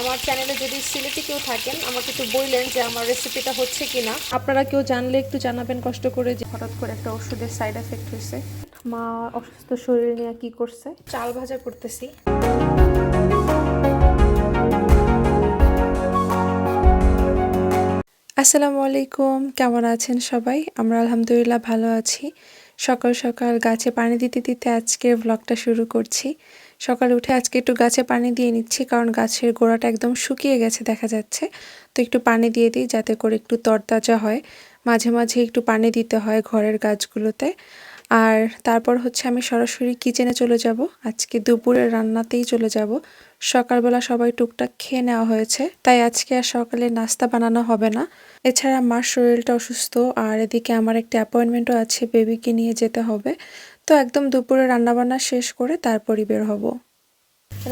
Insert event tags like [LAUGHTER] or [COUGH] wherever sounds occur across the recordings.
আমার চ্যানেলে যদি সিলেটি কেউ থাকেন আমাকে একটু বললেন যে আমার রেসিপিটা হচ্ছে কিনা। আপনারা কেউ জানলে একটু জানাবেন কষ্ট করে যে হঠাৎ করে একটা ওষুধের সাইড এফেক্ট হয়েছে। মা অসুস্থ শরীর নিয়ে কি করছে? চাল ভাজা করতেছি। আসসালামু আলাইকুম কেমন আছেন সবাই? আমরা আলহামদুলিল্লাহ ভালো আছি। সকাল সকাল গাছে পানি দিতে দিতে আজকের ব্লগটা শুরু করছি। সকালে উঠে আজকে একটু গাছে পানি দিয়ে নিচ্ছি, কারণ গাছের গোড়াটা একদম শুকিয়ে গেছে দেখা যাচ্ছে। তো একটু পানি দিয়ে দিই যাতে করে একটু তরতাজা হয়। মাঝে মাঝে একটু পানি দিতে হয় ঘরের গাছগুলোতে। আর তারপর হচ্ছে আমি সরাসরি কিচেনে চলে যাব। আজকে দুপুরের রান্নাতেই চলে যাব। সকালবেলা সবাই টুকটাক খেয়ে নেওয়া হয়েছে। তাই আজকে আর সকালে নাস্তা বানানো হবে না। এছাড়া মার শরীরটা অসুস্থ, আর এদিকে আমার একটা অ্যাপয়েন্টমেন্টও আছে বেবিকে নিয়ে যেতে হবে। তো একদম দুপুরে রান্নাবান্না শেষ করে তারপরই বের হব।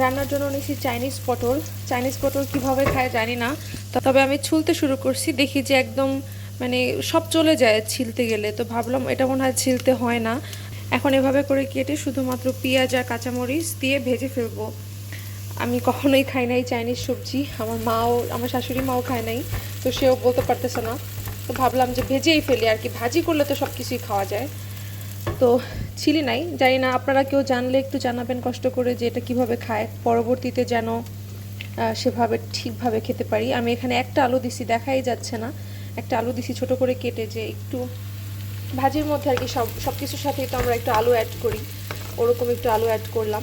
রান্নার জন্য নিয়েছি চাইনিজ পটল। চাইনিজ পটল কীভাবে খায় জানি না, তবে আমি ছুলতে শুরু করছি, দেখি যে একদম মানে সব চলে যায় ছিলতে গেলে। তো ভাবলাম এটা মনে হয় ছিলতে হয় না। এখন এভাবে করে কেটে শুধুমাত্র পেঁয়াজ আর কাঁচামরিচ দিয়ে ভেজে ফেলব। আমি কখনোই খাই নাই চাইনিজ সবজি। আমার মাও, আমার শাশুড়ি মাও খায় নাই, তো সেও বলতে পারতেছে না। তো ভাবলাম যে ভেজেই ফেলি আর কি। ভাজি করলে তো সব কিছুই খাওয়া যায়। তো ছিলি নাই, জানি না, আপনারা কেউ জানলে একটু জানাবেন কষ্ট করে যে এটা কীভাবে খায়, পরবর্তীতে যেন সেভাবে ঠিকভাবে খেতে পারি। আমি এখানে একটা আলু দিছি, দেখাই যাচ্ছে না। একটা আলু দিছি ছোট করে কেটে যে একটু ভাজির মধ্যে আর কি সব সব কিছুর সাথেই তো আমরা একটু আলু অ্যাড করি। ওরকম একটু আলু অ্যাড করলাম।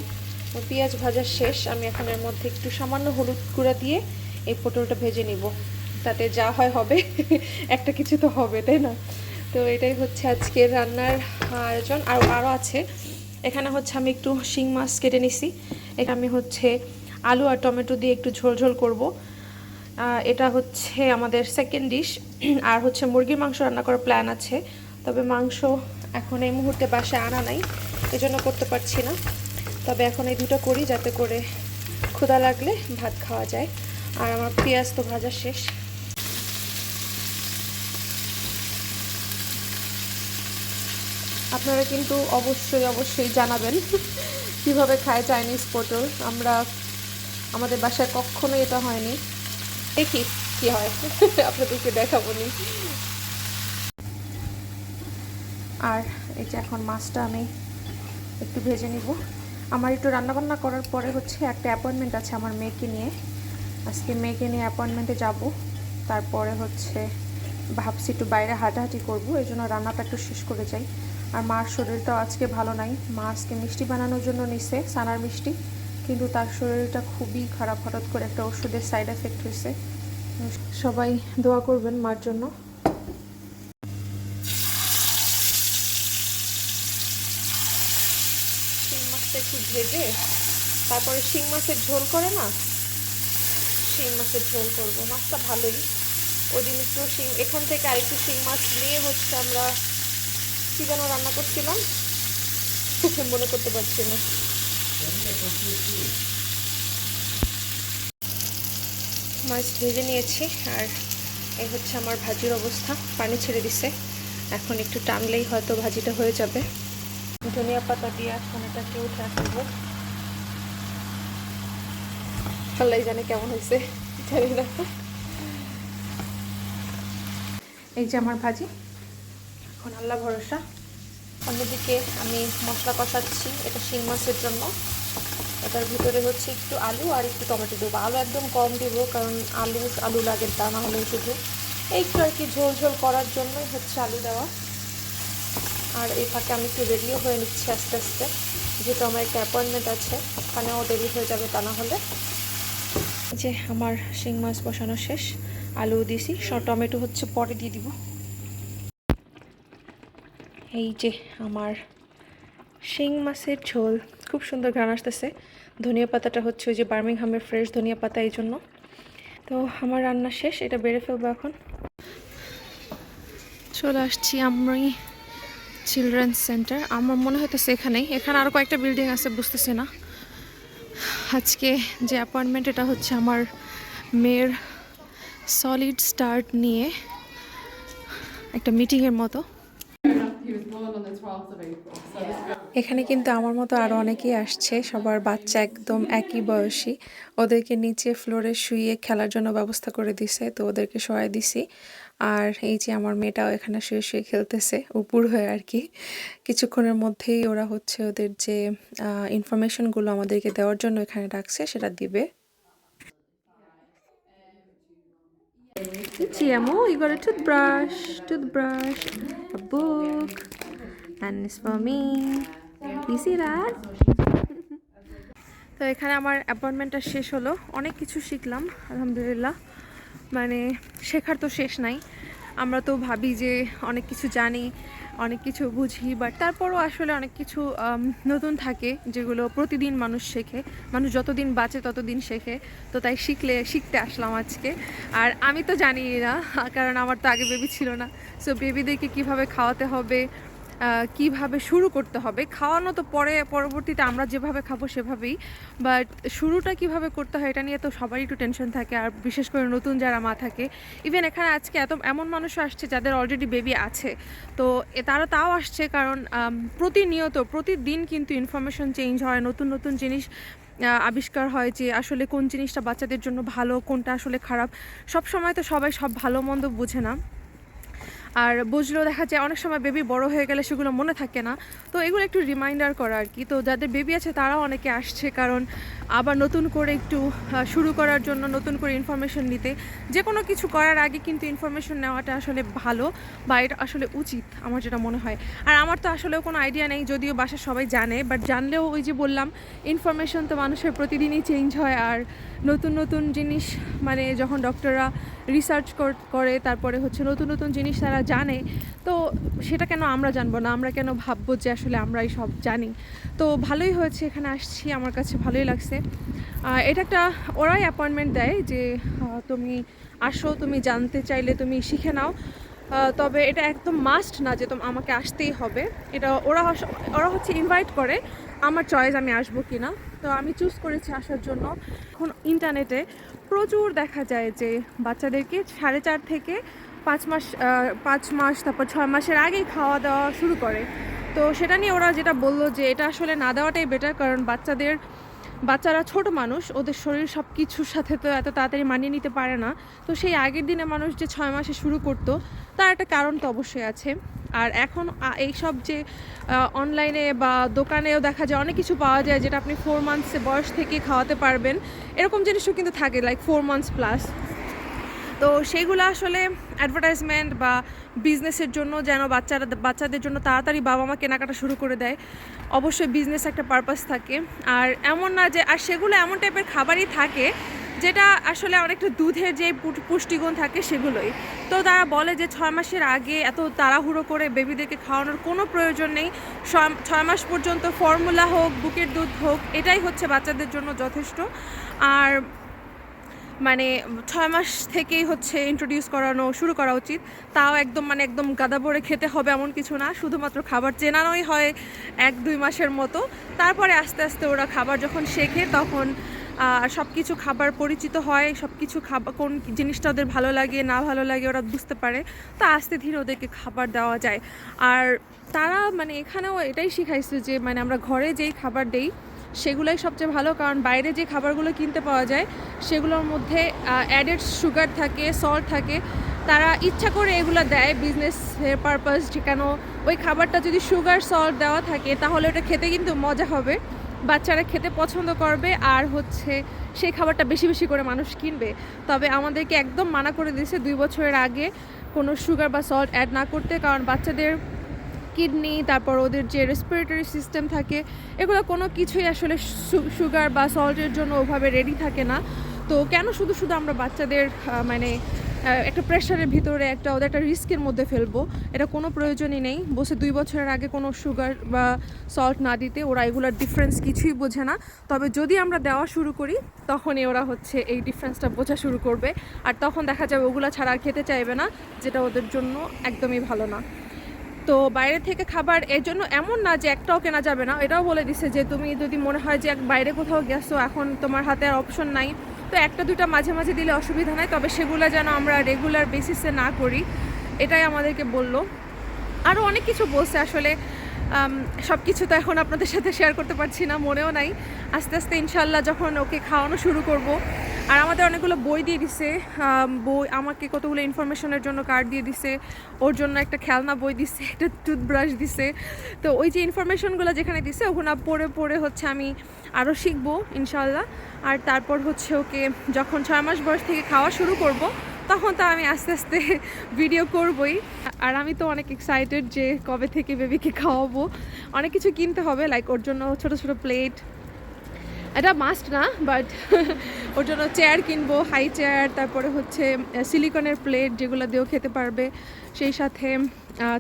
পেঁয়াজ ভাজা শেষ, আমি এখন এর মধ্যে একটু সামান্য হলুদ গুঁড়া দিয়ে এই পটলটা ভেজে নিব। তাতে যা হয় হবে, [LAUGHS] একটা কিছু তো হবে, তাই না? তো এটাই হচ্ছে আজকের রান্নার আয়োজন। আর আরও আছে। এখানে হচ্ছে আমি একটু শিং মাছ কেটে নিছি। এটা আমি হচ্ছে আলু আর টমেটো দিয়ে একটু ঝোল ঝোল করব। এটা হচ্ছে আমাদের সেকেন্ড ডিশ আর হচ্ছে মুরগির মাংস রান্না করার প্ল্যান আছে। তবে মাংস এখন এই মুহূর্তে বাসায় আনা নাই। এজন্য করতে পারছি না। তবে এখন এই দুটো করি যাতে করে ক্ষুধা লাগলে ভাত খাওয়া যায়। আর আমার পেঁয়াজ তো ভাজা শেষ। আপনারা কিন্তু অবশ্যই অবশ্যই জানাবেন [LAUGHS] কীভাবে খায় চাইনিজ পটল। আমরা, আমাদের বাসায় কখনোই এটা হয়নি। দেখি কি হয়। [LAUGHS] আপনাদেরকে দেখাবো নি। আর এই যে এখন মাছটা আমি একটু ভেজে নিব। আমার একটু রান্নাবান্না করার পরে হচ্ছে একটা অ্যাপয়েন্টমেন্ট আছে আমার মেয়েকে নিয়ে। আজকে মেয়েকে নিয়ে অ্যাপয়েন্টমেন্টে যাব। তারপরে হচ্ছে ভাবছি একটু বাইরে হাঁটাহাঁটি করব। এই জন্য রান্নাটা একটু শেষ করে যাই। আর মার শরীরটাও আজকে ভালো নাই। মা আজকে মিষ্টি বানানোর জন্য নিছে, সানার মিষ্টি। কিন্তু তার শরীরটা খুবই খারাপ, হঠাৎ করে একটা ওষুধের সাইড এফেক্ট হয়েছে। সবাই দোয়া করবেন মার জন্য। মাছটা একটু ভেজে, তারপরে শিং মাছের ঝোল করে না? শিং মাছের ঝোল করব। মাছটা ভালোই। ওই দিন একটু শিং, এখান থেকে আরেকটু শিং মাছ নিয়ে হচ্ছে আমরা কী যেন রান্না করছিলাম? [LAUGHS] মনে করতে পারছি না। মাছ ভেজে নিয়েছি, আর এই হচ্ছে আমার ভাজির অবস্থা। পানি ছেড়ে দিছে। এখন একটু টানলেই হয়তো ভাজিটা হয়ে যাবে। ধনিয়া পাতা দিয়ে এখন এটাকে উঠে আসব আল্লাহ জানে কেমন হয়েছে, জানি না। এই যে আমার ভাজি। এখন আল্লাহ ভরসা। অন্যদিকে আমি মশলা কষাচ্ছি, এটা শিং মাছের জন্য। এটার ভিতরে হচ্ছে একটু আলু আর একটু টমেটো দেবো। আলু একদম কম দেবো কারণ আলু আলু লাগে তা না হলে শুধু। একটু আর কি ঝোল ঝোল করার জন্যই হচ্ছে আলু দেওয়া। আর এই ফাঁকে আমি একটু রেডিও হয়ে নিচ্ছি আস্তে আস্তে। যেহেতু আমার একটা অ্যাপয়েন্টমেন্ট আছে ওখানেও দেরি হয়ে যাবে তা না হলে। যে আমার শিং মাছ বসানো শেষ, আলু দিছি টমেটো হচ্ছে পরে দিয়ে দিব। এই যে আমার শিং মাছের ঝোল। খুব সুন্দর ঘ্রাণ আসতেছে। ধনিয়া পাতাটা হচ্ছে ওই যে বার্মিংহামের ফ্রেশ ধনিয়া পাতা এই জন্য। তো আমার রান্না শেষ, এটা বেড়ে ফেলব এখন। চলে আসছি আমি চিলড্রেন্স সেন্টার আমার মনে হইতেছে এখানেই। এখানে আরও কয়েকটা বিল্ডিং আছে, বুঝতেছি না। আজকে যে অ্যাপয়েন্টমেন্ট এটা হচ্ছে আমার মেয়ের সলিড স্টার্ট নিয়ে একটা মিটিংয়ের মতো। Was born on the 12th of April. So it's এখানে কিন্তু আমার মতো আরও অনেকেই আসছে সবার বাচ্চা একদম একই বয়সী। ওদেরকে নিচে ফ্লোরে শুয়ে খেলার জন্য ব্যবস্থা করে দিছে তো ওদেরকে শোয়াই দিছি। আর এই যে আমার মেয়েটাও এখানে শুয়ে শুয়ে খেলতেছে উপর হয়ে আর কি। কিছুক্ষণের মধ্যেই ওরা হচ্ছে ওদের যে ইনফরমেশনগুলো আমাদেরকে দেওয়ার জন্য এখানে ডাকছে সেটা দিবে। toothbrush, toothbrush, a book, and it's for me. You see that? তো এখানে আমার অ্যাপয়েন্টমেন্টটা শেষ হলো অনেক কিছু শিখলাম আলহামদুলিল্লাহ মানে শেখার তো শেষ নাই আমরা তো ভাবি যে অনেক কিছু জানি, অনেক কিছু বুঝি বাট তারপরও আসলে অনেক কিছু নতুন থাকে যেগুলো প্রতিদিন মানুষ শেখে। মানুষ যতদিন বাঁচে ততদিন শেখে। তো তাই শিখলে, শিখতে আসলাম আজকে। আর আমি তো জানি না, কারণ আমার তো আগে বেবি ছিল না। সো বেবিদেরকে কীভাবে খাওয়াতে হবে কীভাবে শুরু করতে হবে? খাওয়ানো তো পরে, পরবর্তীতে আমরা যেভাবে খাব সেভাবেই। বাট শুরুটা কীভাবে করতে হয় এটা নিয়ে তো সবারই একটু টেনশন থাকে, আর বিশেষ করে নতুন যারা মা থাকে। ইভেন এখানে আজকে এত, এমন মানুষও আসছে যাদের অলরেডি বেবি আছে। তো তারা তাও আসছে কারণ প্রতিনিয়ত, প্রতিদিন কিন্তু ইনফরমেশন চেঞ্জ হয়, নতুন নতুন জিনিস আবিষ্কার হয় যে আসলে কোন জিনিসটা বাচ্চাদের জন্য ভালো, কোনটা আসলে খারাপ। সব সময় তো সবাই সব ভালো, মন্দ বুঝে না। আর বুঝলেও দেখা যায় অনেক সময় বেবি বড় হয়ে গেলে সেগুলো মনে থাকে না। তো এগুলো একটু রিমাইন্ডার করা আর কি। তো যাদের বেবি আছে তারাও অনেকে আসছে কারণ আবার নতুন করে একটু শুরু করার জন্য, নতুন করে ইনফরমেশন নিতে। যে কোনো কিছু করার আগে কিন্তু ইনফরমেশন নেওয়াটা আসলে ভালো বা এটা আসলে উচিত আমার যেটা মনে হয়। আর আমার তো আসলেও কোনো আইডিয়া নেই, যদিও বাসার সবাই জানে বাট জানলেও ওই যে বললাম ইনফরমেশন তো মানুষের প্রতিদিনই চেঞ্জ হয় আর নতুন নতুন জিনিস মানে যখন ডক্টররা রিসার্চ করে তারপরে হচ্ছে নতুন নতুন জিনিস তারা জানে, তো সেটা কেন আমরা জানব না? আমরা কেন ভাববো যে আসলে আমরাই সব জানি? তো ভালোই হয়েছে এখানে আসছি, আমার কাছে ভালোই লাগছে। এটা একটা ওরাই অ্যাপয়েন্টমেন্ট দেয় যে তুমি আসো, তুমি জানতে চাইলে তুমি শিখে নাও। তবে এটা একদম মাস্ট না যে তোমার আমাকে আসতেই হবে। এটা ওরা ওরা হচ্ছে ইনভাইট করে। আমার চয়েস আমি আসব কি না তো আমি চুজ করেছি আসার জন্য। এখন ইন্টারনেটে প্রচুর দেখা যায় যে বাচ্চাদেরকে সাড়ে চার থেকে পাঁচ মাস পাঁচ মাস, তারপর ছয় মাসের আগেই খাওয়া দাওয়া শুরু করে। তো সেটা নিয়ে ওরা যেটা বলল যে এটা আসলে না দেওয়াটাই বেটার কারণ বাচ্চাদের বাচ্চারা ছোট মানুষ, ওদের শরীর সব কিছুর সাথে তো এত তাড়াতাড়ি মানিয়ে নিতে পারে না। তো সেই আগের দিনে মানুষ যে ছয় মাসে শুরু করতো, তার একটা কারণ তো অবশ্যই আছে। আর এখন এইসব যে অনলাইনে বা দোকানেও দেখা যায়, অনেক কিছু পাওয়া যায় যেটা আপনি ফোর মান্থসে বয়স থেকে খাওয়াতে পারবেন। এরকম জিনিসও কিন্তু থাকে লাইক ফোর মান্থস প্লাস তো সেইগুলো আসলে অ্যাডভার্টাইজমেন্ট বা বিজনেসের জন্য যেন বাচ্চারা বাচ্চাদের জন্য তাড়াতাড়ি বাবা মা কেনাকাটা শুরু করে দেয়। অবশ্যই বিজনেস একটা পারপাস থাকে। আর এমন না যে আর সেগুলো এমন টাইপের খাবারই থাকে, যেটা আসলে অনেকটা দুধের যে পুষ্টিগুণ থাকে সেগুলোই। তো তারা বলে যে ছয় মাসের আগে এত তাড়াহুড়ো করে বেবিদেরকে খাওয়ানোর কোনো প্রয়োজন নেই। ছয়- মাস পর্যন্ত ফর্মুলা হোক, বুকের দুধ হোক, এটাই হচ্ছে বাচ্চাদের জন্য যথেষ্ট। আর মানে ছয় মাস থেকেই হচ্ছে ইন্ট্রোডিউস করানো, শুরু করা উচিত। তাও একদম মানে একদম গাদা ভরে খেতে হবে এমন কিছু না। শুধুমাত্র খাবার চেনানোই হয় এক, দুই মাসের মতো। তারপরে আস্তে আস্তে ওরা খাবার যখন শেখে, তখন সব কিছু খাবার পরিচিত হয়। সব কিছু খাবার কোন জিনিসটা ওদের ভালো লাগে, না ভালো লাগে, ওরা বুঝতে পারে। তো আস্তে ধীরে ওদেরকে খাবার দেওয়া যায়। আর তারা মানে এখানেও এটাই শিখাইছে যে মানে আমরা ঘরে যেই খাবার দেই সেগুলোই সবচেয়ে ভালো। কারণ বাইরে যে খাবারগুলো কিনতে পাওয়া যায়, সেগুলোর মধ্যে অ্যাডেড সুগার থাকে সল্ট থাকে। তারা ইচ্ছা করে এগুলো দেয় বিজনেসের পারপাস কেন ওই খাবারটা যদি সুগার সল্ট দেওয়া থাকে, তাহলে ওটা খেতে কিন্তু মজা হবে। বাচ্চারা খেতে পছন্দ করবে আর হচ্ছে সেই খাবারটা বেশি বেশি করে মানুষ কিনবে। তবে আমাদেরকে একদম মানা করে দিয়েছে দুই বছরের আগে কোনো সুগার বা সল্ট অ্যাড না করতে। কারণ বাচ্চাদের কিডনি, তারপর ওদের যে রেসপিরেটরি সিস্টেম থাকে, এগুলো কোনো কিছুই আসলে সুগার বা সল্টের জন্য ওভাবে রেডি থাকে না। তো কেন শুধু শুধু আমরা বাচ্চাদের মানে একটা প্রেশারের ভিতরে একটা, ওদের একটা রিস্কের মধ্যে ফেলব? এটা কোনো প্রয়োজনই নেই। বসে দুই বছরের আগে কোনো সুগার বা সল্ট না দিতে ওরা এগুলোর ডিফারেন্স কিছুই বোঝে না। তবে যদি আমরা দেওয়া শুরু করি, তখনই ওরা হচ্ছে এই ডিফারেন্সটা বোঝা শুরু করবে। আর তখন দেখা যাবে ওগুলো ছাড়া আর খেতে চাইবে না, যেটা ওদের জন্য একদমই ভালো না। তো বাইরে থেকে খাবার এর জন্য এমন না যে একটাও কেনা যাবে না, এটাও বলে দিছে যে তুমি যদি মনে হয় যে বাইরে কোথাও গেছো, এখন তোমার হাতে আর অপশন নাই। তো একটা দুটা মাঝে মাঝে দিলে অসুবিধা নাই, তবে সেগুলো যেন আমরা রেগুলার বেসিসে না করি, এটাই আমাদেরকে বলল। আরও অনেক কিছু বলছে আসলে। সব কিছু তো এখন আপনাদের সাথে শেয়ার করতে পারছি না, মনেও নাই। আস্তে আস্তে ইনশাল্লাহ যখন ওকে খাওয়ানো শুরু করব। আর আমাদের অনেকগুলো বই দিয়ে দিছে। বই, আমাকে কতগুলো ইনফরমেশনের জন্য কার্ড দিয়ে দিছে। ওর জন্য একটা খেলনা বই দিছে, একটা টুথব্রাশ দিছে। তো ওই যে ইনফরমেশনগুলো যেখানে দিছে ওখানে পড়ে পড়ে হচ্ছে আমি আরও শিখব ইনশাল্লাহ আর তারপর হচ্ছে ওকে যখন ছয় মাস বয়স থেকে খাওয়া শুরু করব তখন তো আমি আস্তে আস্তে ভিডিও করবই। আর আমি তো অনেক এক্সাইটেড যে কবে থেকে বেবিকে খাওয়াবো। অনেক কিছু কিনতে হবে লাইক ওর জন্য ছোট ছোট প্লেট এটা মাস্ট না বাট [LAUGHS] ওর জন্য চেয়ার কিনবো হাই চেয়ার তারপরে হচ্ছে সিলিকনের প্লেট যেগুলো দিয়েও খেতে পারবে। সেই সাথে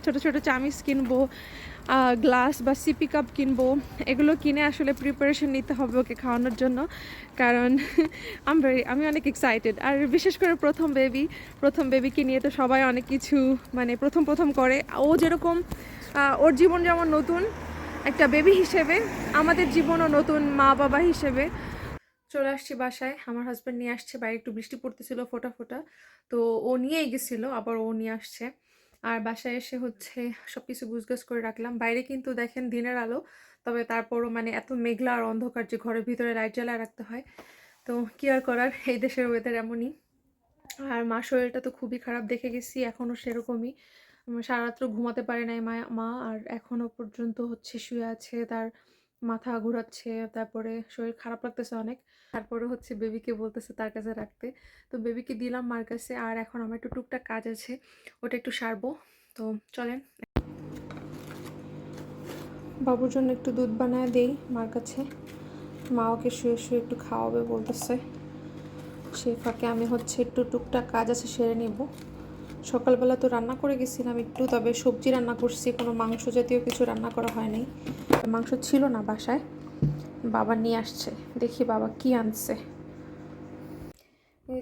ছোট ছোট চামিচ কিনবো। গ্লাস বা সিপি কাপ কিনবো। এগুলো কিনে আসলে প্রিপারেশন নিতে হবে ওকে খাওয়ানোর জন্য। কারণ [LAUGHS] আমি ভেরি আমি অনেক এক্সাইটেড আর বিশেষ করে প্রথম বেবি প্রথম বেবিকে নিয়ে তো সবাই অনেক কিছু মানে প্রথম প্রথম করে। ও যেরকম ওর জীবন যেমন নতুন, একটা বেবি হিসেবে, আমাদের জীবনও নতুন মা বাবা হিসেবে। চলে আসছি বাসায়। আমার হাজব্যান্ড নিয়ে আসছে, বাইরে একটু বৃষ্টি পড়তেছিল ফোটা ফোটা। তো ও নিয়েই গেছিল, আবার ও নিয়ে আসছে। আর বাসায় এসে হচ্ছে সব কিছু গুছগাছ করে রাখলাম। বাইরে কিন্তু দেখেন দিনের আলো, তবে তারপরও মানে এত মেঘলা আর অন্ধকার যে ঘরের ভিতরে লাইট জ্বালায় রাখতে হয়। তো কি আর করার, এই দেশের ওয়েদার এমনই। আর মা শরীরটা তো খুবই খারাপ দেখে গেছি, এখনও সেরকমই। সারাত্র ঘুমাতে পারে নাই মা মা আর এখনও পর্যন্ত হচ্ছে শুয়ে আছে তার মাথা ঘোরাচ্ছে, তারপরে শরীর খারাপ লাগতেছে অনেক। তারপরে হচ্ছে বেবিকে বলতেছে তার কাছে রাখতে। তো বেবিকে দিলাম মার কাছে, আর এখন আমার একটু টুকটাক কাজ আছে, ওটা একটু সারবো। তো চলেন। বাবুর জন্য একটু দুধ বানায় দেই মার কাছে। মা ওকে শুয়ে শুয়ে একটু খাওয়াবে বলতেছে। সে ফাঁকে আমি হচ্ছে একটু টুকটাক কাজ আছে সেরে নিব। সকালবেলা তো রান্না করে গেছিলাম একটু, তবে সবজি রান্না করছি, কোনো মাংস জাতীয় কিছু রান্না করা হয়নি। মাংস ছিল না বাসায়, বাবা নিয়ে আসছে, দেখি বাবা কি আনছে।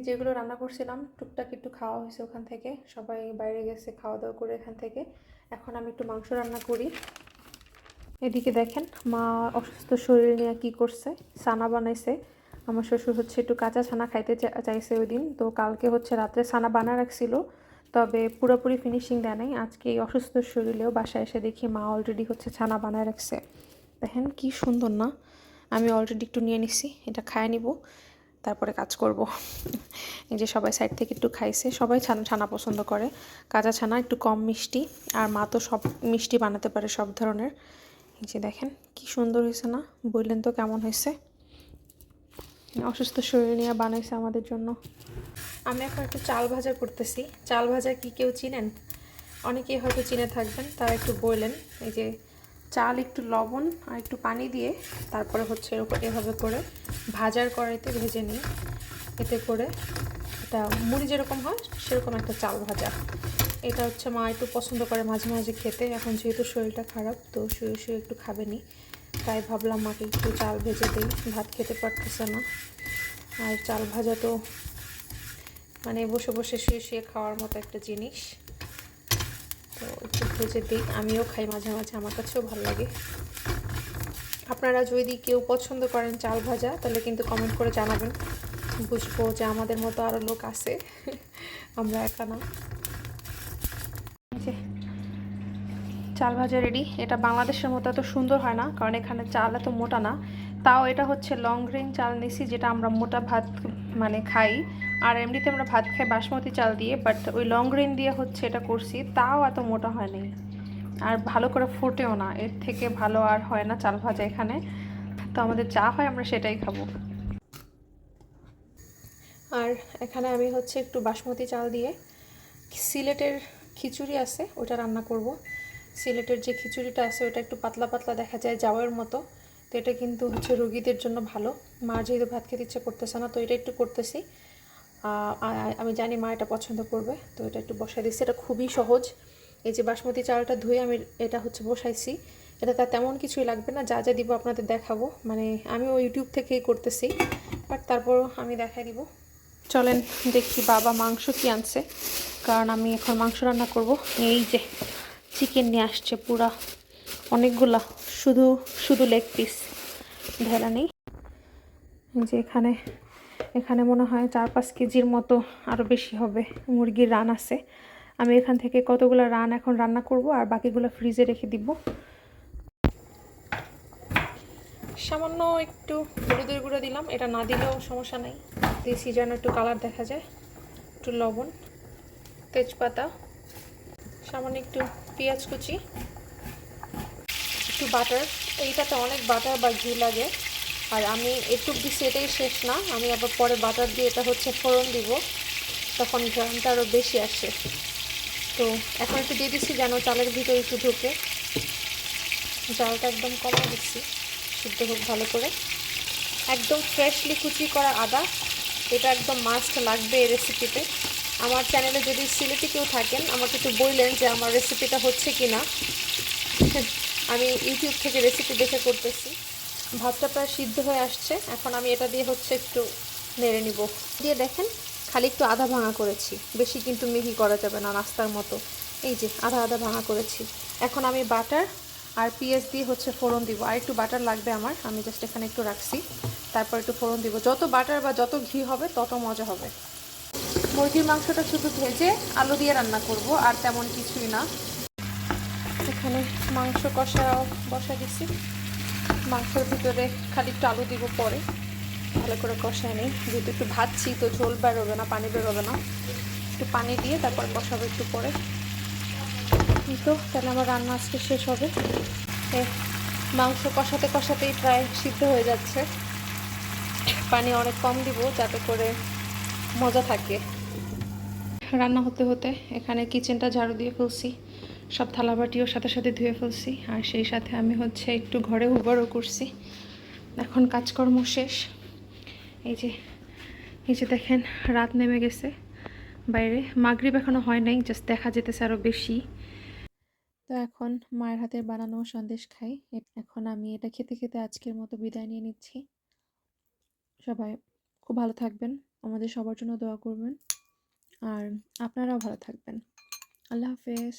যেগুলো রান্না করছিলাম, টুকটাক একটু খাওয়া হয়েছে ওখান থেকে, সবাই বাইরে গেছে খাওয়া দাওয়া করে এখান থেকে। এখন আমি একটু মাংস রান্না করি। এদিকে দেখেন, মা অসুস্থ শরীর নিয়ে কি করছে সানা বানাইছে। আমার শ্বশুর হচ্ছে একটু কাঁচা ছানা খাইতে চাইছে ওই দিন, তো কালকে হচ্ছে রাত্রে ছানা বানা রাখছিল। তবে পুরোপুরি ফিনিশিং দেয় নাই। আজকে এই অসুস্থ শরীরেও বাসায় এসে দেখি মা অলরেডি হচ্ছে ছানা বানায় রাখছে। দেখেন কি সুন্দর না? আমি অলরেডি একটু নিয়ে নিছি, এটা খায় নিব, তারপরে কাজ করব। এই যে সবাই সাইড থেকে একটু খাইছে, সবাই ছানা ছানা পছন্দ করে। কাঁচা ছানা একটু কম মিষ্টি, আর মা তো সব মিষ্টি বানাতে পারে সব ধরনের। এই যে দেখেন কি সুন্দর হয়েছে না? বললেন তো কেমন হয়েছে? অসুস্থ শরীর নিয়ে বানাইছে আমাদের জন্য। আমি এখন একটু চাল ভাজা করতেছি। চাল ভাজা কি কেউ চিনেন? অনেকেই হয়তো চিনে থাকবেন, তারা একটু বললেন। এই যে চাল, একটু লবণ আর একটু পানি দিয়ে তারপরে হচ্ছে এরকম এভাবে করে ভাজার কড়াইতে ভেজে নিই। এতে করে এটা মুড়ি যেরকম হয়, সেরকম একটা চাল ভাজা। এটা হচ্ছে মা একটু পছন্দ করে মাঝে মাঝে খেতে। এখন যেহেতু শরীরটা খারাপ, তো শুয়ে শুয়ে একটু খাবে নি। তাই ভাবলাম মাকে একটু চাল ভেজে দিই। ভাত খেতে পারতেছে না। আর চাল ভাজা তো মানে বসে বসে শুয়ে শুয়ে খাওয়ার মতো একটা জিনিস। তো একটু ভেজে দিই। আমিও খাই মাঝে মাঝে, আমার কাছেও ভালো লাগে। আপনারা যদি কেউ পছন্দ করেন চাল ভাজা, তাহলে কিন্তু কমেন্ট করে জানাবেন। বুঝব যে আমাদের মতো আরও লোক আছে। [LAUGHS] আমরা একা না। চাল ভাজা রেডি এটা বাংলাদেশের মতো এত সুন্দর হয় না, কারণ এখানে চাল এত মোটা না। তাও এটা হচ্ছে লং গ্রেন চাল নিছি, যেটা আমরা মোটা ভাত মানে খাই। আর এমনিতে আমরা ভাত খাই বাসমতি চাল দিয়ে বাট ওই লং গ্রেন দিয়ে হচ্ছে এটা করছি, তাও এত মোটা হয়নি। আর ভালো করে ফোটেও না, এর থেকে ভালো আর হয় না চাল ভাজা এখানে। তো আমাদের যা হয় আমরা সেটাই খাব। আর এখানে আমি হচ্ছে একটু বাসমতি চাল দিয়ে সিলেটের খিচুড়ি আছে ওটা রান্না করব। সিলেটের যে খিচুড়িটা আছে ওটা একটু পাতলা পাতলা দেখা যায় জাওয়ের মতো। তো এটা কিন্তু হচ্ছে রোগীদের জন্য ভালো। মা যেহেতু ভাত খেতে ইচ্ছে করতেছে না, তো এটা একটু করতেছি। আমি জানি মা এটা পছন্দ করবে, তো এটা একটু বসাই দিচ্ছি। এটা খুবই সহজ। এই যে বাসমতি চালটা ধুয়ে আমি এটা হচ্ছে বসাইছি। এটা তার তেমন কিছুই লাগবে না, যা যা দিব আপনাদের দেখাবো। মানে আমি ওই ইউটিউব থেকেই করতেছি, বাট তারপরও আমি দেখাই দিব। চলেন দেখি বাবা মাংস কি আনছে, কারণ আমি এখন মাংস রান্না করব। এই যে চিকেন নিয়ে আসছে পুরা, অনেকগুলা, শুধু শুধু লেগ পিস ভেলা নেই। যে এখানে এখানে মনে হয় চার পাঁচ কেজির মতো আরও বেশি হবে মুরগির রান আছে। আমি এখান থেকে কতগুলো রান এখন রান্না করব আর বাকিগুলো ফ্রিজে রেখে দিব। সামান্য একটু হলুদের গুঁড়ো দিলাম, এটা না দিলেও সমস্যা নাই। দিয়েছি যেন একটু কালার দেখা যায়, একটু লবণ, তেজপাতা, সামান্য একটু পেঁয়াজ কুচি, একটু বাটার। এইটাতে অনেক বাটার বা ঘি লাগে। আর আমি একটু দিচ্ছি এটাই শেষ না। আমি আবার পরে বাটার দিয়ে এটা হচ্ছে ফোড়ন দিব। তখন গ্রামটা আরও বেশি আসে। তো এখন একটু দিয়ে দিচ্ছি যেন চালের ভিতরে একটু ঢুকে। জালটা একদম কমা দিচ্ছি সিদ্ধ হোক ভালো করে। একদম ফ্রেশলি কুচি করা আদা। এটা একদম মাস্ট লাগবে এই রেসিপিতে আমার চ্যানেলে যদি সিলেটি কেউ থাকেন, আমাকে একটু বললেন যে আমার রেসিপিটা হচ্ছে কি না [LAUGHS] আমি ইউটিউব থেকে রেসিপি দেখে করতেছি। ভাতটা প্রায় সিদ্ধ হয়ে আসছে। এখন আমি এটা দিয়ে হচ্ছে একটু নেড়ে নিব। দিয়ে দেখেন, খালি একটু আধা ভাঙা করেছি। বেশি কিন্তু মিহি করা যাবে না নাস্তার মতো। এই যে, আধা আধা ভাঙা করেছি। এখন আমি বাটার আর পেঁয়াজ দিয়ে হচ্ছে ফোড়ন দিব। আর একটু বাটার লাগবে আমার, আমি জাস্ট এখানে একটু রাখছি। তারপর একটু ফোড়ন দিব। যত বাটার বা যত ঘি হবে, তত মজা হবে। মুরগির মাংসটা শুধু ভেজে আলু দিয়ে রান্না করব, আর তেমন কিছুই না। এখানে মাংস কষা বসা দিছি। মাংসের ভিতরে খালি একটু আলু দিব পরে। ভালো করে কষায় নিই। যেহেতু একটু ভাজছি, তো ঝোল বেরোবে না, পানি বেরোবে না। একটু পানি দিয়ে তারপর কষাবো একটু পরে। তো, তাহলে আমার রান্না আজকে শেষ হবে। মাংস কষাতে কষাতেই প্রায় সিদ্ধ হয়ে যাচ্ছে। পানি অনেক কম দিব, যাতে করে মজা থাকে। রান্না হতে হতে এখানে কিচেনটা ঝাড়ু দিয়ে ফেলছি। সব থালাবাটিও সাথে সাথে ধুয়ে ফেলছি। আর সেই সাথে আমি হচ্ছে একটু ঘরে উবারও করছি। এখন কাজকর্ম শেষ। এই যে এই যে দেখেন, রাত নেমে গেছে বাইরে। মাগরিব এখনও হয় নাই জাস্ট দেখা যেতেছে আরও বেশি। তো এখন মায়ের হাতের বানানো সন্দেশ খাই। এখন আমি এটা খেতে খেতে আজকের মতো বিদায় নিয়ে নিচ্ছি। সবাই খুব ভালো থাকবেন। আমাদের সবার জন্য দোয়া করবেন। আর আপনারাও ভালো থাকবেন। আল্লাহ হাফেজ।